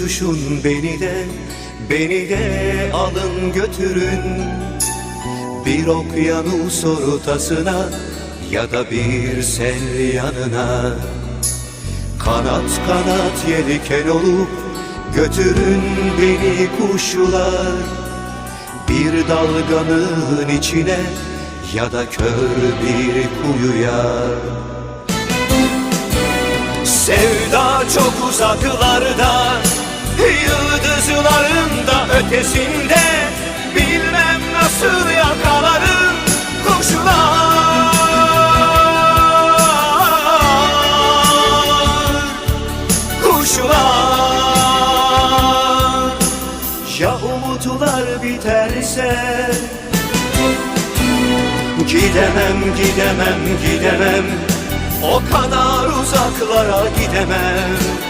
Uçuşun beni de Beni de alın götürün. Bir okyanus ortasına Ya da bir sel yanına. Kanat kanat yelken olup Götürün beni kuşlar. Bir dalganın içine Ya da kör bir kuyuya. Sevda çok uzaklarda Yıldızların da ötesinde Bilmem nasıl yakalarım kuşlar. Kuşlar. Ya umutlar biterse Gidemem, gidemem, gidemem. O kadar uzaklara gidemem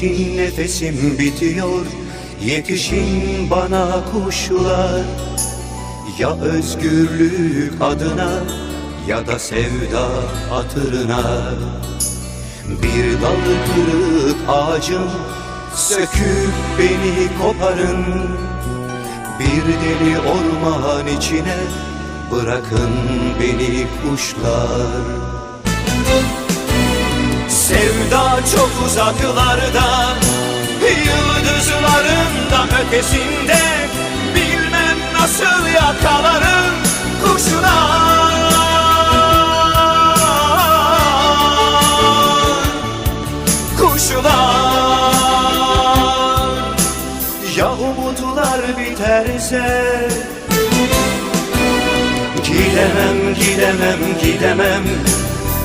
Yetişin nefesim bitiyor. Yetişin bana kuşlar Ya özgürlük adına Ya da sevda hatırına. Bir dal kırık ağacım Söküp beni koparın. Bir deli orman içine Bırakın beni kuşlar Sevda çok uzaklarda Yıldızların da ötesinde. Bilmem nasıl yakalarım kuşlar Kuşlar Ya umutlar biterse? Gidemem, gidemem, gidemem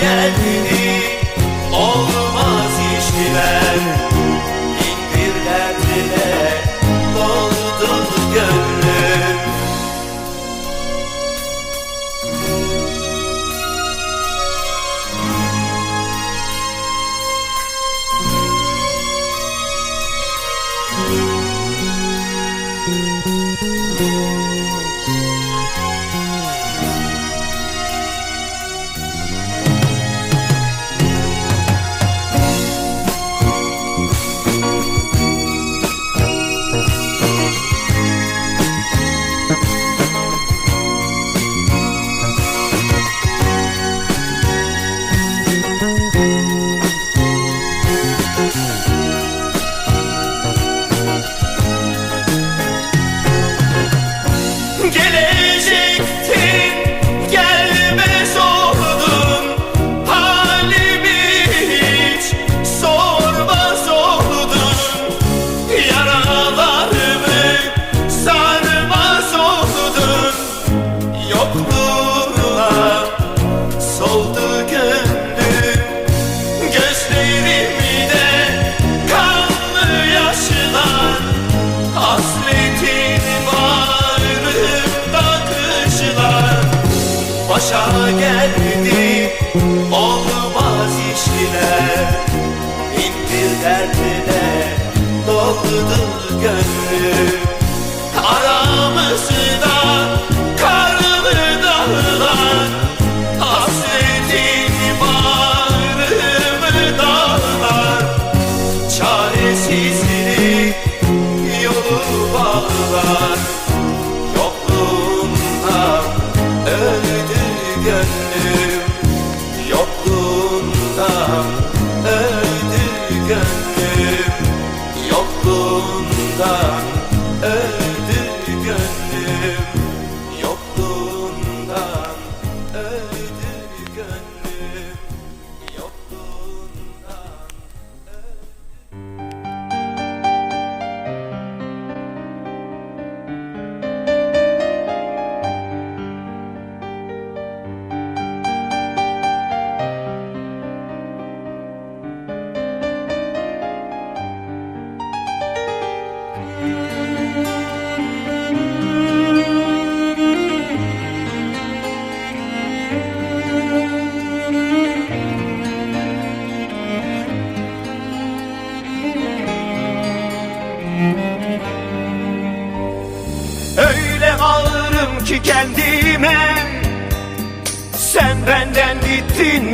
geldi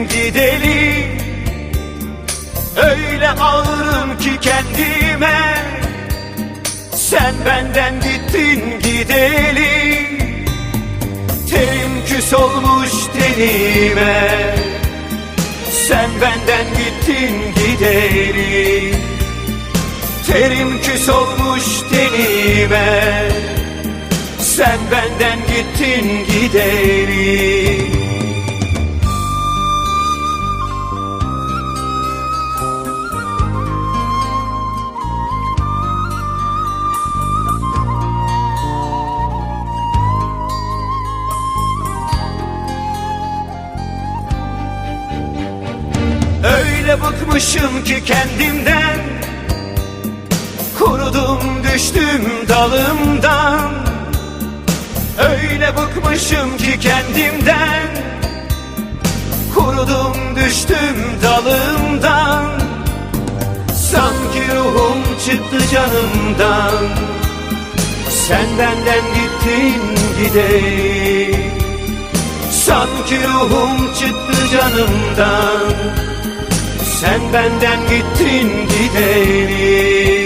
gideli Öyle ağırım ki kendime. Sen benden gittin gideli. Terim küs olmuş tenime. Sen benden gittin gideli. Terim küs olmuş tenime. Sen benden gittin gideri Öyle bıkmışım ki kendimden. Kurudum düştüm dalımdan. Öyle bıkmışım ki kendimden. Kurudum düştüm dalımdan. Sanki ruhum çıktı canımdan. Sen benden gittin gideyim. Sanki ruhum çıktı canımdan Sen benden gittin gideri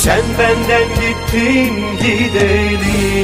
Sen benden gittin gideli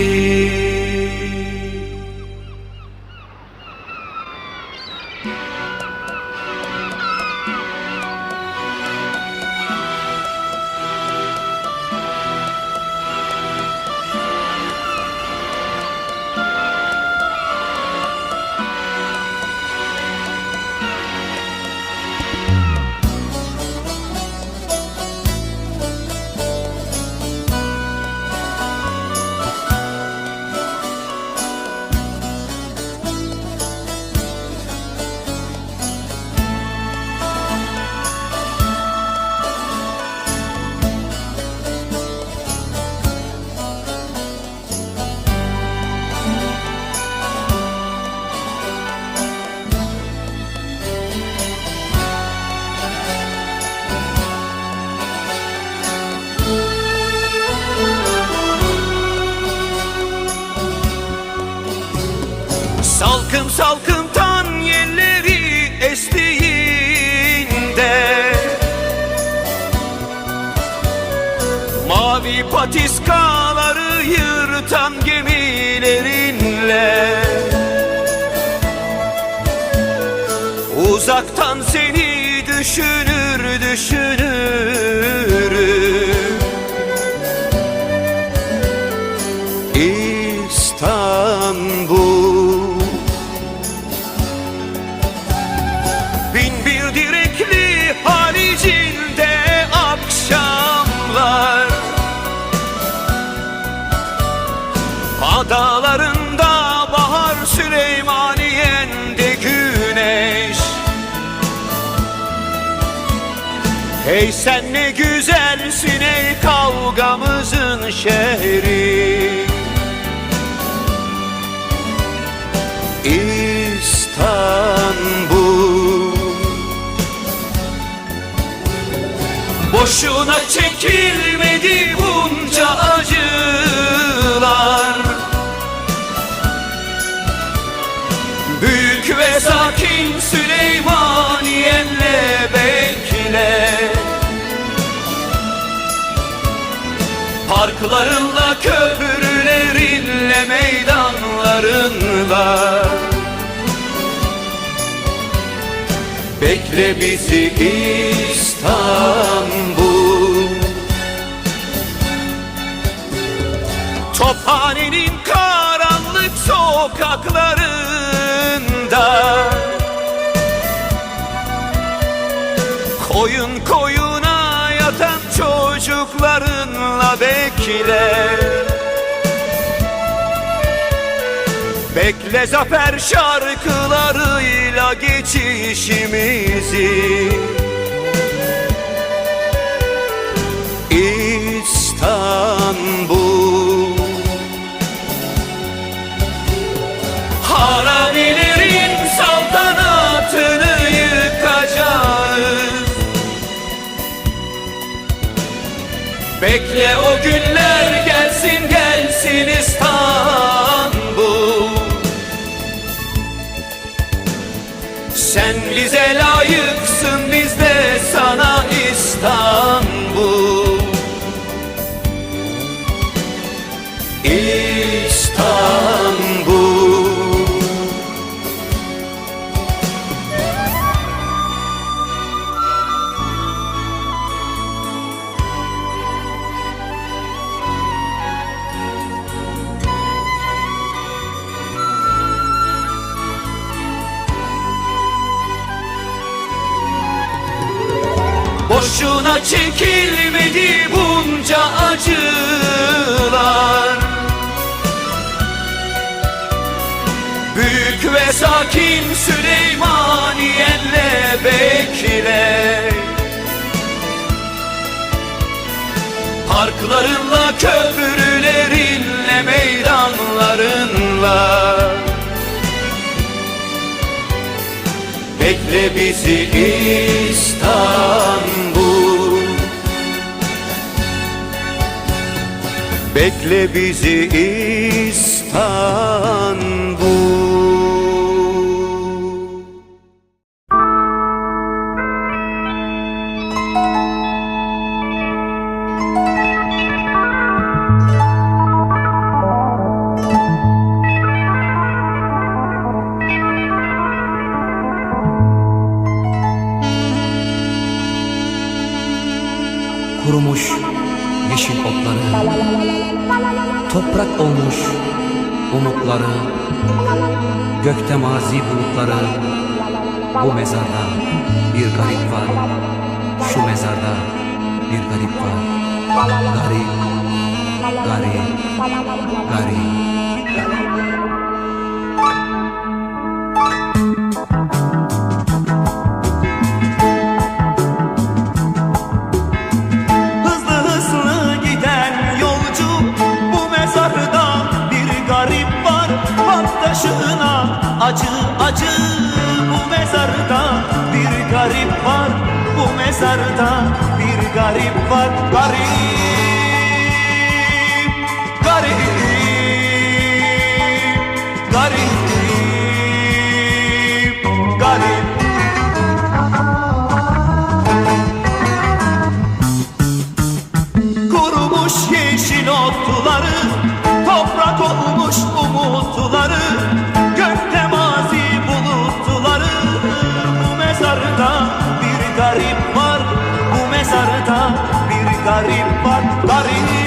disco Hey sen ne güzelsin ey kavgamızın şehri. İstanbul. Boşuna çekilmedi bunca acılar Parklarınla, köprülerinle, meydanlarınla Bekle bizi İstanbul. Tophanenin karanlık sokaklarında. Koyun koyuna yatan çocuklarınla bekle. Bekle zafer şarkılarıyla geçişimizi. İstanbul Bekle o günler gelsin gelsin İstanbul. Sen bize layıksın biz Büyük ve sakin Süleymaniyenle bekle Parklarınla köprülerinle meydanlarınla. Bekle bizi İstanbul. Bekle bizi İstanbul. Gökte mazi bulutları Bu mezarda bir garip var Şu mezarda bir garip var Garip, garip, garip acı acı Bu mezarda bir garip var. Bu mezarda bir garip var. Garip mezarda bir garip var. Bu mezarda bir garip var. Garip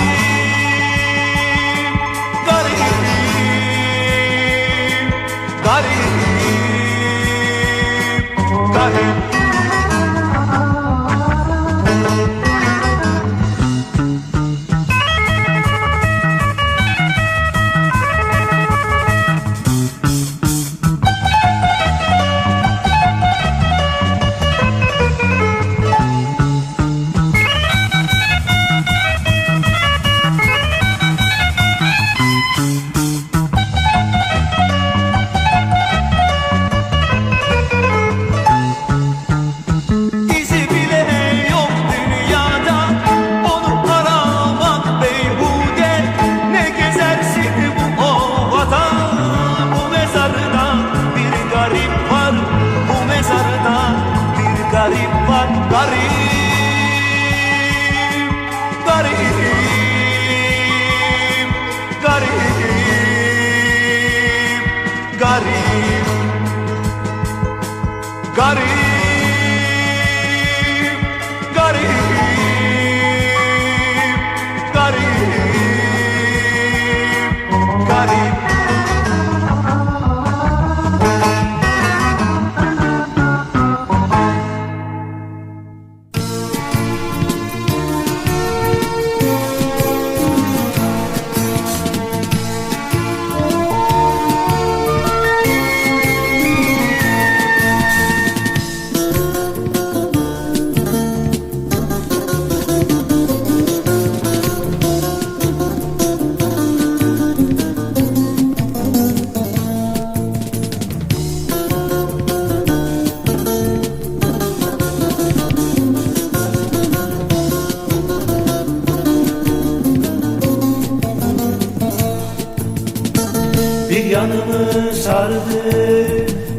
yanımı sardı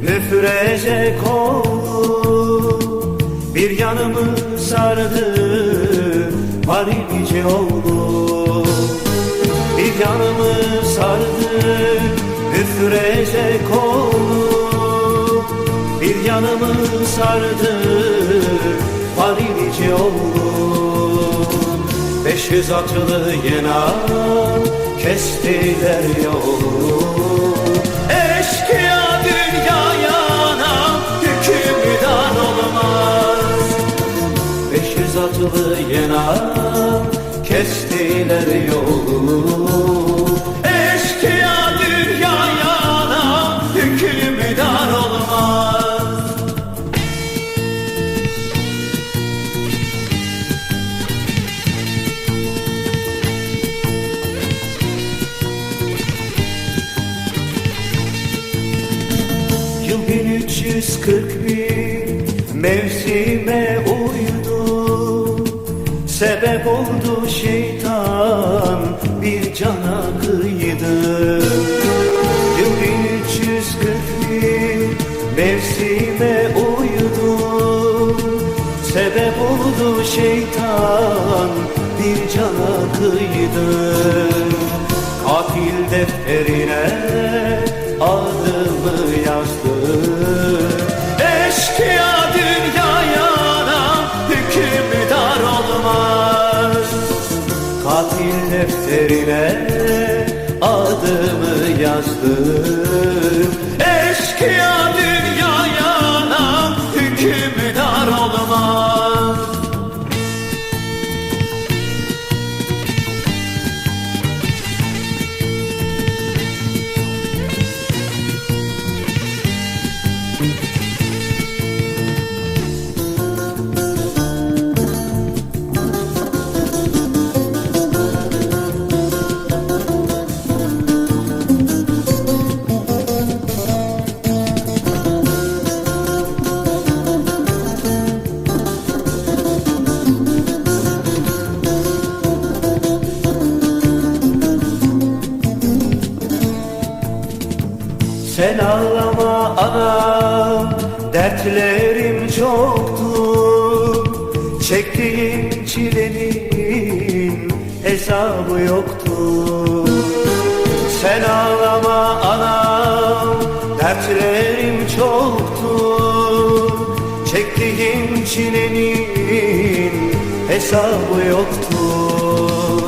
müfreze oldu Bir yanımı sardı varice oldu Bir yanımı sardı müfreze oldu Bir yanımı sardı varice oldu Beş yüz atlı yena kestiler yolu Eşkıya dünyaya hükümdar olmaz. Beş yüz atlı yena kestiler yolu Sebep oldu şeytan bir cana kıydım Yıl 1341 mevsime uyudum Sebep oldu şeytan bir cana kıydım Katil defterine adımı yazdım defterine adımı yazdım. Eşkıya anam Dertlerim çoktur. Çektiğim çilenin hesabı yoktur. Sen ağlama anam Dertlerim çoktur. Çektiğim çilenin hesabı yoktur.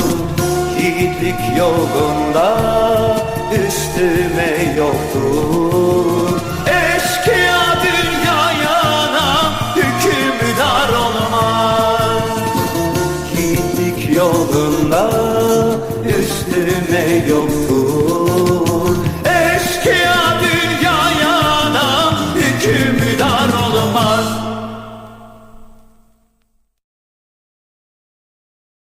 Yiğitlik yolunda üstüme yoktur